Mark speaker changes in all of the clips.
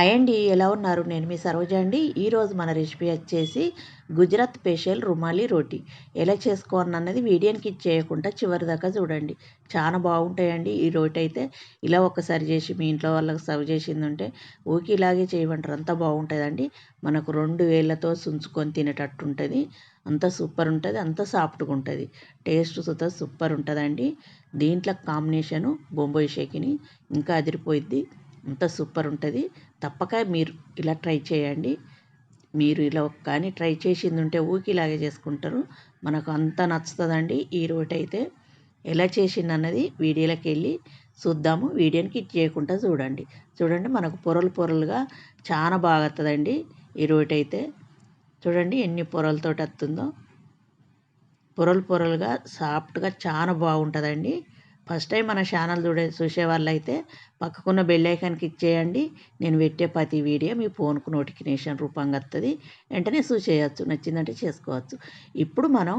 Speaker 1: Hi అండి ఎలా ఉన్నారు? నేను మీ సరోజ అండి. ఈరోజు మన రెసిపీ వచ్చేసి గుజరాత్ స్పెషల్ రుమాలి రోటీ. ఎలా చేసుకోవాలని అన్నది వీడియోకి చేయకుండా చివరి దాకా చూడండి. చాలా బాగుంటాయండి ఈ రోటీ అయితే. ఇలా ఒకసారి చేసి మీ ఇంట్లో వాళ్ళకి సర్వ్ చేసింది ఉంటే ఊకి ఇలాగే చేయమంటారు. అంత బాగుంటుందండి. మనకు రెండు వేళ్ళతో సుంచుకొని తినేటట్టు ఉంటుంది. అంత సూపర్ ఉంటుంది. అంత సాఫ్ట్గా ఉంటుంది. టేస్ట్ సుత సూపర్ ఉంటుందండి. దీంట్లో కాంబినేషను బొంబాయి షేకిని ఇంకా అదిరిపోయిద్ది. అంత సూపర్ ఉంటుంది. తప్పక మీరు ఇలా ట్రై చేయండి. మీరు ఇలా కానీ ట్రై చేసింది ఉంటే ఊకి ఇలాగే చేసుకుంటారు. మనకు అంత నచ్చుతుందండి ఈ రోటి అయితే. ఎలా చేసింది అన్నది వీడియోలోకి వెళ్ళి చూద్దాము. వీడియోని కిట్ చేయకుండా చూడండి. చూడండి మనకు పొరలు పొరలుగా చాలా బాగా వస్తుందండి ఈ రోటి అయితే. చూడండి ఎన్ని పొరలతో వస్తుందో పొరలు పొరలుగా సాఫ్ట్గా చాలా బాగుంటుందండి. ఫస్ట్ టైం మన ఛానల్ చూడే చూసే అయితే పక్కకున్న బెల్ క్లిక్ ఇచ్చేయండి నేను పెట్టే ప్రతి వీడియో మీ ఫోన్కు నోటిఫికేషన్ రూపంగా వస్తుంది వెంటనే చూసేయచ్చు నచ్చిందంటే చేసుకోవచ్చు. ఇప్పుడు మనం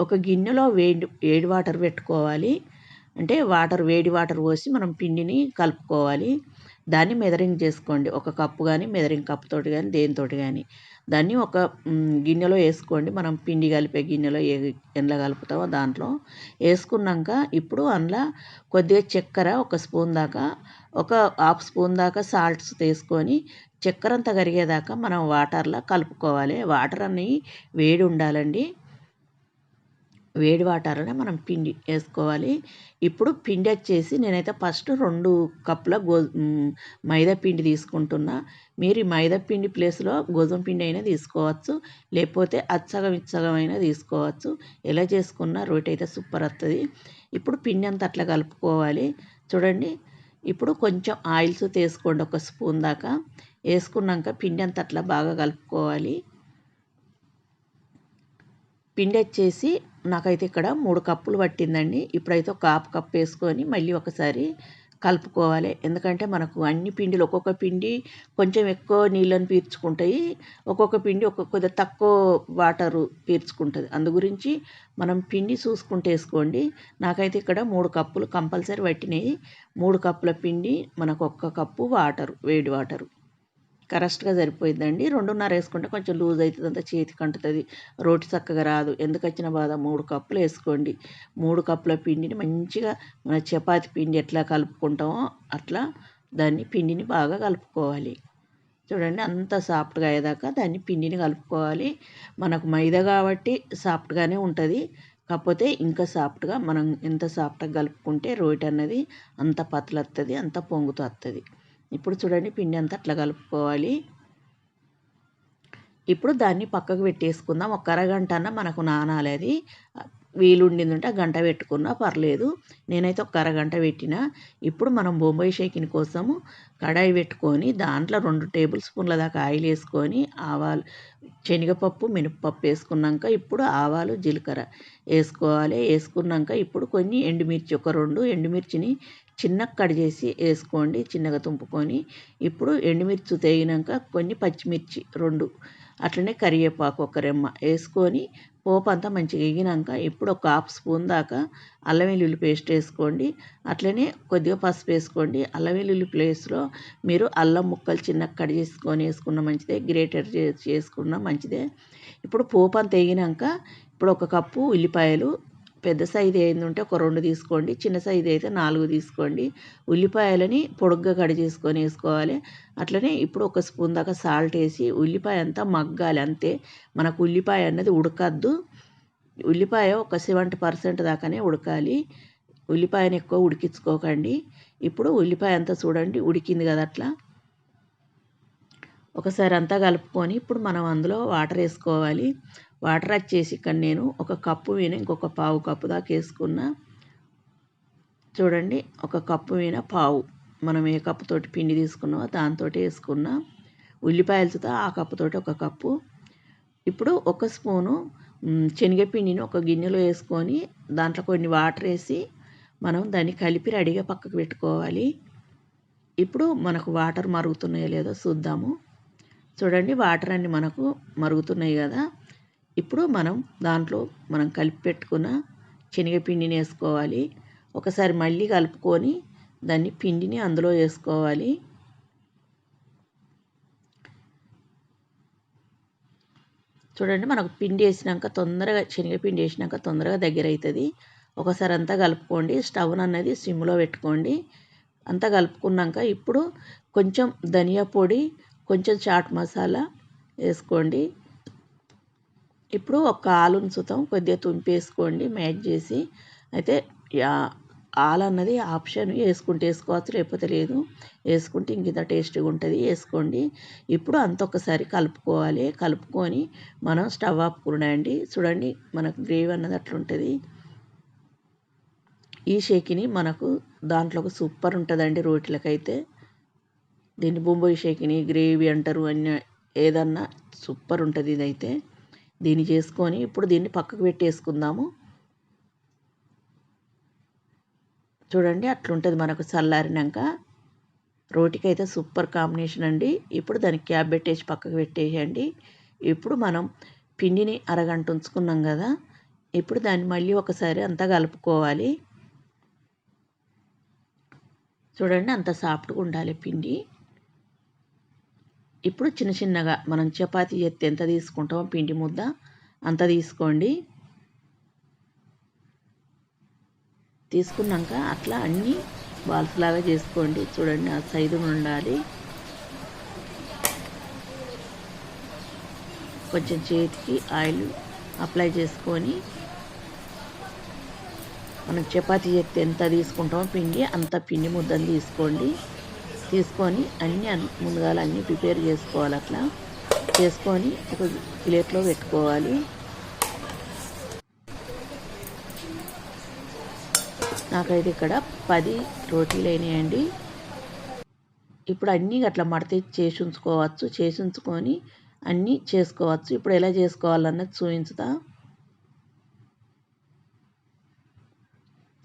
Speaker 1: ఒక గిన్నెలో వేడి వేడి వాటర్ పెట్టుకోవాలి. అంటే వాటర్ వేడి వాటర్ పోసి మనం పిండిని కలుపుకోవాలి. దాన్ని మెదరింగ్ చేసుకోండి. ఒక కప్పు కానీ మెదరింగ్ కప్పుతోటి కానీ దేనితోటి కానీ దాన్ని ఒక గిన్నెలో వేసుకోండి. మనం పిండి కలిపే గిన్నెలో ఏ ఎండ్ల కలుపుతామో దాంట్లో వేసుకున్నాక ఇప్పుడు అందులో కొద్దిగా చక్కెర ఒక స్పూన్ దాకా ఒక హాఫ్ స్పూన్ దాకా సాల్ట్స్ తీసుకొని చక్కెర అంతా కరిగేదాకా మనం వాటర్లో కలుపుకోవాలి. వాటర్ అన్నీ వేడి ఉండాలండి. వేడి వాటర్లోనే మనం పిండి వేసుకోవాలి. ఇప్పుడు పిండి వచ్చేసి నేనైతే ఫస్ట్ రెండు కప్పుల గో మైదా పిండి తీసుకుంటున్నా. మీరు ఈ మైదా పిండి ప్లేస్లో గోధుమ పిండి అయినా తీసుకోవచ్చు. లేకపోతే అచ్చగం ఇచ్చగం అయినా తీసుకోవచ్చు. ఎలా చేసుకున్నా రోటి అయితే సూపర్ వస్తుంది ఇప్పుడు పిండి అంతా అట్లా కలుపుకోవాలి. చూడండి. ఇప్పుడు కొంచెం ఆయిల్స్ తీసుకోండి ఒక స్పూన్ దాకా. వేసుకున్నాక పిండి అంతా అట్లా బాగా కలుపుకోవాలి. పిండి వచ్చేసి నాకైతే ఇక్కడ మూడు కప్పులు పట్టిందండి. ఇప్పుడైతే ఒక హాఫ్ కప్ వేసుకొని మళ్ళీ ఒకసారి కలుపుకోవాలి. ఎందుకంటే మనకు అన్ని పిండిలు ఒక్కొక్క పిండి కొంచెం ఎక్కువ నీళ్ళని పీల్చుకుంటాయి ఒక్కొక్క పిండి ఒక్కొక్క తక్కువ వాటరు పీల్చుకుంటుంది అందు గురించి మనం పిండి చూసుకుంటూ వేసుకోండి. నాకైతే ఇక్కడ మూడు కప్పులు కంపల్సరీ పట్టినాయి. మూడు కప్పుల పిండి మనకు ఒక్క కప్పు వాటరు వేడి వాటరు. కరెక్ట్గా సరిపోయిందండి రెండున్నర వేసుకుంటే కొంచెం లూజ్ అవుతుంది అంత చేతికి అంటుతుంది. రోటి చక్కగా రాదు. ఎందుకు వచ్చిన బాధ? మూడు కప్పులు వేసుకోండి. మూడు కప్పుల పిండిని మంచిగా మన చపాతి పిండి ఎట్లా కలుపుకుంటామో అట్లా దాన్ని పిండిని బాగా కలుపుకోవాలి. చూడండి అంత సాఫ్ట్గా అయ్యేదాకా దాన్ని పిండిని కలుపుకోవాలి. మనకు మైదా కాబట్టి సాఫ్ట్గానే ఉంటుంది. కాకపోతే ఇంకా సాఫ్ట్గా మనం ఎంత సాఫ్ట్గా కలుపుకుంటే రోటి అన్నది అంత పతలస్తుంది అంత పొంగుతూ వస్తుంది ఇప్పుడు చూడండి పిండి అంతా అట్లా కలుపుకోవాలి. ఇప్పుడు దాన్ని పక్కకు పెట్టేసుకుందాం. ఒక అరగంట అన్న మనకు నానాలి అది. వీలుండిందంటే గంట పెట్టుకున్నా పర్లేదు. నేనైతే ఒక అరగంట పెట్టిన. ఇప్పుడు మనం బొంబాయి షేకిన్ కోసము కడాయి పెట్టుకొని దాంట్లో రెండు టేబుల్ స్పూన్ల దాకా ఆయిల్ వేసుకొని ఆవాలు శనగపప్పు మినపప్పు వేసుకున్నాక ఇప్పుడు ఆవాలు జీలకర్ర వేసుకోవాలి. వేసుకున్నాక ఇప్పుడు కొన్ని ఎండుమిర్చి ఒక రెండు ఎండుమిర్చిని చిన్నగా కట్ చేసి వేసుకోండి చిన్నగా తుంపుకొని. ఇప్పుడు ఎండుమిర్చి తేగినాక కొన్ని పచ్చిమిర్చి రెండు అట్లనే కరివేపాకు ఒక రెమ్మ వేసుకొని పోపు అంతా మంచిగా ఎగినాక ఇప్పుడు ఒక హాఫ్ స్పూన్ దాకా అల్లం వెల్లుల్లి పేస్ట్ వేసుకోండి. అట్లనే కొద్దిగా పసుపు వేసుకోండి. అల్లం వెల్లుల్లి ప్లేస్లో మీరు అల్లం ముక్కలు చిన్నగా కట్ చేసుకొని వేసుకున్న మంచిదే గ్రేటర్ చేసుకున్న మంచిదే. ఇప్పుడు పోపు అంతా వేగినాక ఇప్పుడు ఒక కప్పు ఉల్లిపాయలు పెద్ద సైజు ఉంటే ఒక రెండు తీసుకోండి చిన్న సైజు అయితే నాలుగు తీసుకోండి. ఉల్లిపాయలని పొడుగ్గా కట్ చేసుకొని వేసుకోవాలి. అట్లనే ఇప్పుడు ఒక స్పూన్ దాకా సాల్ట్ వేసి ఉల్లిపాయ అంతా మగ్గాలి అంతే. మనకు ఉల్లిపాయ అన్నది ఉడకద్దు. ఉల్లిపాయ ఒక సెవెంటీ పర్సెంట్ దాకానే ఉడకాలి. ఉల్లిపాయని ఎక్కువ ఉడికించుకోకండి. ఇప్పుడు ఉల్లిపాయ అంతా చూడండి ఉడికింది కదా అట్లా. ఒకసారి అంతా కలుపుకొని ఇప్పుడు మనం అందులో వాటర్ వేసుకోవాలి. వాటర్ వచ్చేసి ఇక్కడ నేను ఒక కప్పు మీద ఇంకొక పావు కప్పు దాకా వేసుకున్న. చూడండి ఒక కప్పు మీద పావు. మనం ఏ కప్పుతోటి పిండి తీసుకున్నామో దాంతో వేసుకున్న. ఉల్లిపాయలతో ఆ కప్పుతోటి ఒక కప్పు. ఇప్పుడు ఒక స్పూను శనగపిండిని ఒక గిన్నెలో వేసుకొని దాంట్లో కొన్ని వాటర్ వేసి మనం దాన్ని కలిపి రెడీగా పక్కకు పెట్టుకోవాలి. ఇప్పుడు మనకు వాటర్ మరుగుతున్నాయో లేదో చూద్దాము. చూడండి వాటర్ అన్నీ మనకు మరుగుతున్నాయి కదా. ఇప్పుడు మనం దాంట్లో మనం కలిపి పెట్టుకున్న శనగపిండిని వేసుకోవాలి. ఒకసారి మళ్ళీ కలుపుకొని దాన్ని పిండిని అందులో వేసుకోవాలి. చూడండి మనకు పిండి వేసినాక తొందరగా శనగపిండి వేసినాక తొందరగా దగ్గర అవుతుంది. ఒకసారి అంతా కలుపుకోండి. స్టవ్ అనేది సిమ్లో పెట్టుకోండి. అంతా కలుపుకున్నాక ఇప్పుడు కొంచెం ధనియా పొడి కొంచెం చాట్ మసాలా వేసుకోండి. ఇప్పుడు ఒక ఆలు ఉంచుతాం కొద్దిగా తుంపేసుకోండి మ్యాచ్ చేసి. అయితే ఆలు అన్నది ఆప్షన్ వేసుకుంటే వేసుకోవచ్చు లేకపోతే లేదు. వేసుకుంటే ఇంత టేస్ట్గా ఉంటుంది వేసుకోండి. ఇప్పుడు అంత ఒకసారి కలుపుకోవాలి. కలుపుకొని మనం స్టవ్ ఆపుకున్నాయండి చూడండి మనకు గ్రేవీ అన్నది అట్లుంటుంది. ఈ షేకిని మనకు దాంట్లోకి సూపర్ ఉంటుందండి రోటీలకైతే. దీన్ని బొంబాయి షేకిని గ్రేవీ అంటారు అన్న ఏదన్నా సూపర్ ఉంటుంది ఇదైతే. దీన్ని చేసుకొని ఇప్పుడు దీన్ని పక్కకు పెట్టేసుకుందాము. చూడండి అట్లుంటుంది మనకు చల్లారినాక. రోటికి అయితే సూపర్ కాంబినేషన్ అండి. ఇప్పుడు దానికి క్యాబ్ పెట్టేసి పక్కకు పెట్టేయండి. ఇప్పుడు మనం పిండిని అరగంట ఉంచుకున్నాం కదా ఇప్పుడు దాన్ని మళ్ళీ ఒకసారి అంతా కలుపుకోవాలి. చూడండి అంత సాఫ్ట్గా ఉండాలి పిండి. ఇప్పుడు చిన్న చిన్నగా మనం చపాతీ ఎత్తి ఎంత తీసుకుంటామో పిండి ముద్ద అంత తీసుకోండి. తీసుకున్నాక అట్లా అన్నీ బాల్స్ లాగా చేసుకోండి. చూడండి ఆ సైజు ఉండాలి. కొంచెం చేతికి ఆయిల్ అప్లై చేసుకొని మనం చపాతీ ఎత్తి ఎంత తీసుకుంటామో పిండి అంత పిండి ముద్దలు తీసుకోండి. తీసుకొని అన్నీ ముందుగా అన్నీ ప్రిపేర్ చేసుకోవాలి అట్లా. చేసుకొని ఒక ప్లేట్లో పెట్టుకోవాలి. నాకైతే ఇక్కడ పది రోటీలు అయినాయండి. ఇప్పుడు అన్నీ అట్లా మడత చేసి ఉంచుకోవచ్చు చేసి ఉంచుకొని అన్నీ చేసుకోవచ్చు. ఇప్పుడు ఎలా చేసుకోవాలన్నది చూపించుతా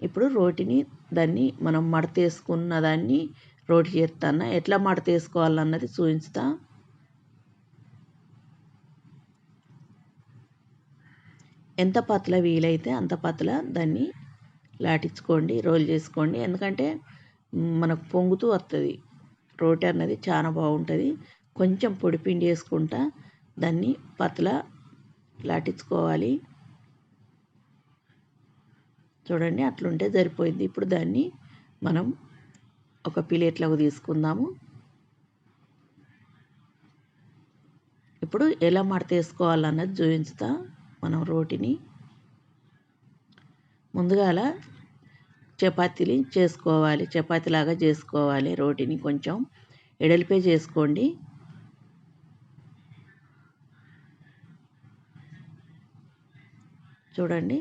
Speaker 1: ఇప్పుడు రోటిని దాన్ని మనం మడతేసుకున్న దాన్ని రోటి చేస్తాను ఎట్లా మడతేసుకోవాలన్నది చూపించుతా ఎంత పతల వీలైతే అంత పతల దాన్ని లాటించుకోండి రోల్ చేసుకోండి. ఎందుకంటే మనకు పొంగుతూ వస్తుంది రోటి అన్నది చాలా బాగుంటుంది. కొంచెం పొడి పిండి వేసుకుంటా దాన్ని పతల లాటించుకోవాలి. చూడండి అట్లుంటే సరిపోయింది. ఇప్పుడు దాన్ని మనం ఒక ప్లేట్లోకి తీసుకుందాము. ఇప్పుడు ఎలా మడత వేసుకోవాలన్నది చూపించుతా మనం రోటిని. ముందుగా అలా చపాతీలు చేసుకోవాలి చపాతీలాగా చేసుకోవాలి రోటిని కొంచెం. ఎడలిపే చేసుకోండి. చూడండి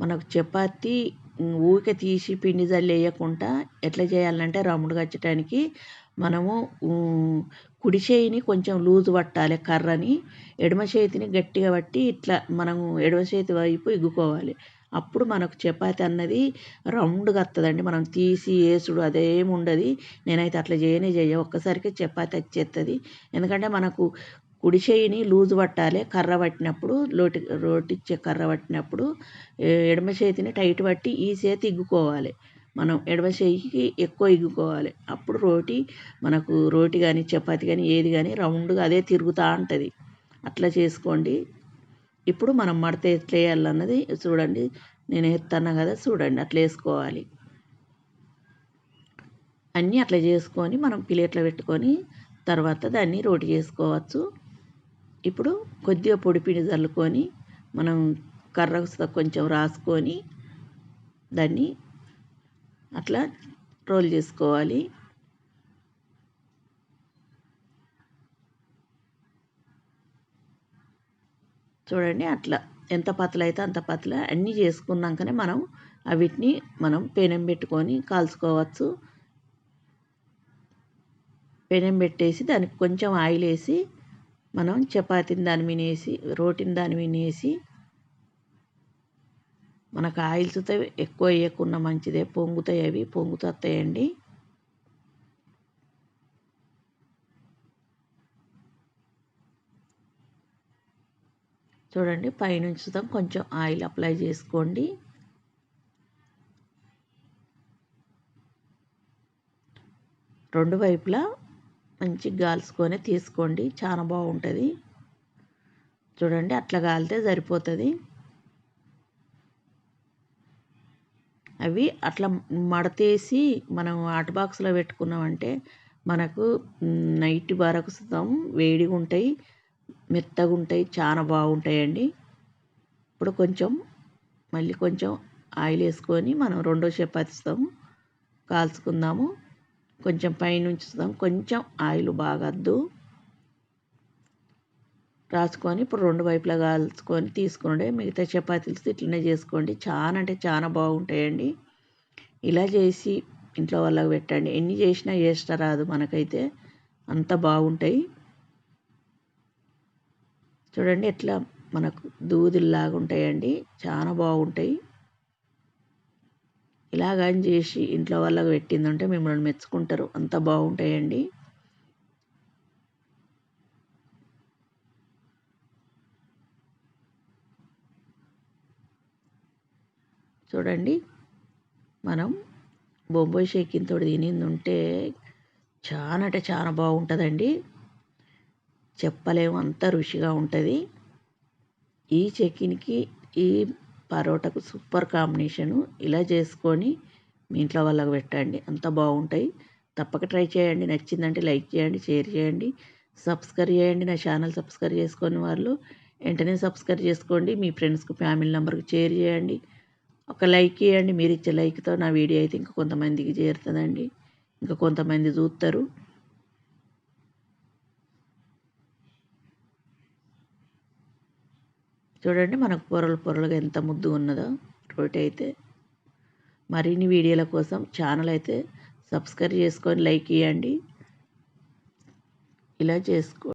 Speaker 1: మనకు చపాతీ ఊరికే తీసి పిండి జల్లి వేయకుండా ఎట్లా చేయాలంటే రౌండ్ కచ్చటానికి మనము కుడి చేయిని కొంచెం లూజ్ పట్టాలి కర్రని ఎడమ చేతిని గట్టిగా పట్టి ఇట్లా మనము ఎడమ చేతి వైపు ఇగ్గుకోవాలి అప్పుడు మనకు చపాతి అన్నది రౌండ్గా వస్తుందండి మనం తీసి వేసుడు అదేమి ఉండదు నేనైతే అట్లా చేయనే చేయ ఒక్కసారికి చపాతి వచ్చేస్తుంది ఎందుకంటే మనకు కుడి చేయిని లూజు పట్టాలి. కర్ర పట్టినప్పుడు లోటి రోటిచ్చే కర్ర పట్టినప్పుడు ఎడమ చేతిని టైట్ పట్టి ఈ చేతి ఇగ్గుకోవాలి మనం ఎడమ చేయికి ఎక్కువ ఇగ్గుకోవాలి. అప్పుడు రోటి మనకు రోటి కానీ చపాతి కానీ ఏది కానీ రౌండ్గా అదే తిరుగుతూ ఉంటుంది. అట్లా చేసుకోండి. ఇప్పుడు మనం మడత ఎట్లా వేయాలన్నది చూడండి. నేను ఎత్తన్నా కదా చూడండి. అట్లా వేసుకోవాలి. అన్నీ అట్లా చేసుకొని మనం ప్లేట్లో పెట్టుకొని తర్వాత దాన్ని రోటి చేసుకోవచ్చు. ఇప్పుడు కొద్దిగా పొడిపిండి చల్లుకొని మనం కర్ర కొంచెం రాసుకొని దాన్ని అట్లా రోల్ చేసుకోవాలి. చూడండి అట్లా ఎంత పతల అయితే అంత పతల అన్నీ చేసుకున్నాకనే మనం వీటిని మనం పెనం పెట్టుకొని కాల్చుకోవచ్చు. పెనం పెట్టేసి దానికి కొంచెం ఆయిల్ వేసి మనం చపాతీని దాని మీద వేసి దాని మీద వేసి మనకు ఆయిల్స్ ఎక్కువ వేయకుండా మంచిదే. పొంగుతాయి అవి పొంగుతాయండి చూడండి పైనుంచి కొంచెం ఆయిల్ అప్లై చేసుకోండి. రెండు వైపులా మంచి గాల్చుకొని తీసుకోండి. చాలా బాగుంటుంది. చూడండి అట్లా కాలితే సరిపోతుంది. అవి అట్లా మడతేసి మనం హాట్ బాక్స్లో పెట్టుకున్నామంటే మనకు నైట్ వరకు సుతం వేడిగా ఉంటాయి మెత్తగా ఉంటాయి చాలా బాగుంటాయండి. ఇప్పుడు కొంచెం మళ్ళీ కొంచెం ఆయిల్ వేసుకొని మనం రెండో చపాతిస్తాము కాల్చుకుందాము. కొంచెం పైనుంచి కొంచెం ఆయిల్ బాగద్దు రాసుకొని ఇప్పుడు రెండు వైపులా కాల్చుకొని తీసుకోండి మిగతా చపాతీలు ఇట్లనే చేసుకోండి. చాలా అంటే చాలా బాగుంటాయండి. ఇలా చేసి ఇంట్లో వాళ్ళకి పెట్టండి. ఎన్ని చేసినా వేస్ట్ రాదు మనకైతే. అంత బాగుంటాయి. చూడండి ఎట్లా మనకు దూదిల్లాగా ఉంటాయండి. చాలా బాగుంటాయి. ఇలాగని చేసి ఇంట్లో వాళ్ళకి పెట్టిందంటే మిమ్మల్ని మెచ్చుకుంటారు. అంత బాగుంటాయండి. చూడండి. మనం బొంబాయి షేకిన్తో తినింది ఉంటే చాలా అంటే చాలా బాగుంటుందండి. చెప్పలేము అంత రుచిగా ఉంటుంది. ఈ చెక్కిన్కి ఈ పరోటాకు సూపర్ కాంబినేషను ఇలా చేసుకొని మీ ఇంట్లో వాళ్ళకి పెట్టండి. అంత బాగుంటాయి. తప్పక ట్రై చేయండి. నచ్చిందంటే లైక్ చేయండి షేర్ చేయండి సబ్స్క్రైబ్ చేయండి. నా ఛానల్ సబ్స్క్రైబ్ చేసుకొని వాళ్ళు వెంటనే సబ్స్క్రైబ్ చేసుకోండి. మీ ఫ్రెండ్స్కి ఫ్యామిలీ నెంబర్కి షేర్ చేయండి. ఒక లైక్ ఇవ్వండి. మీరు ఇచ్చే లైక్తో నా వీడియో అయితే ఇంకా కొంతమందికి చేరుతుందండి. ఇంకా కొంతమంది చూస్తారు. చూడండి మనకు పొరలు పొరలుగా ఎంత ముద్దు ఉన్నదో రోటి అయితే. మరిన్ని వీడియోల కోసం ఛానల్ అయితే సబ్స్క్రైబ్ చేసుకొని లైక్ ఇవ్వండి ఇలా చేసుకో